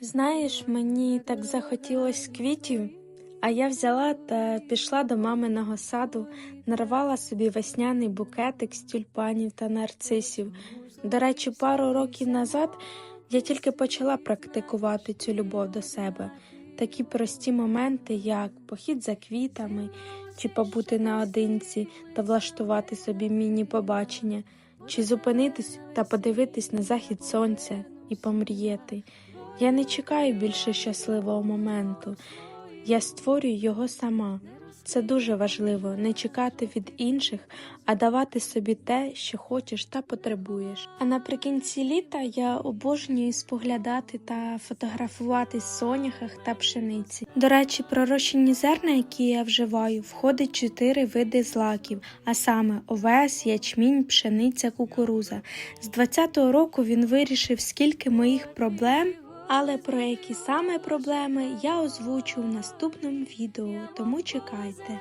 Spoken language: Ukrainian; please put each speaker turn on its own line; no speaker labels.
Знаєш, мені так захотілось квітів, а я взяла та пішла до маминого саду, нарвала собі весняний букетик з тюльпанів та нарцисів. До речі, пару років назад я тільки почала практикувати цю любов до себе. Такі прості моменти, як похід за квітами, чи побути наодинці та влаштувати собі міні-побачення, чи зупинитись та подивитись на захід сонця і помріяти. Я не чекаю більше щасливого моменту. Я створюю його сама. Це дуже важливо не чекати від інших, а давати собі те, що хочеш та потребуєш. А наприкінці літа я обожнюю споглядати та фотографувати соняхах та пшениці. До речі, пророщені зерна, які я вживаю, входить чотири види злаків, а саме овес, ячмінь, пшениця, кукуруза. З 20-го року він вирішив, скільки моїх проблем. Але про які саме проблеми я озвучу в наступному відео, тому чекайте.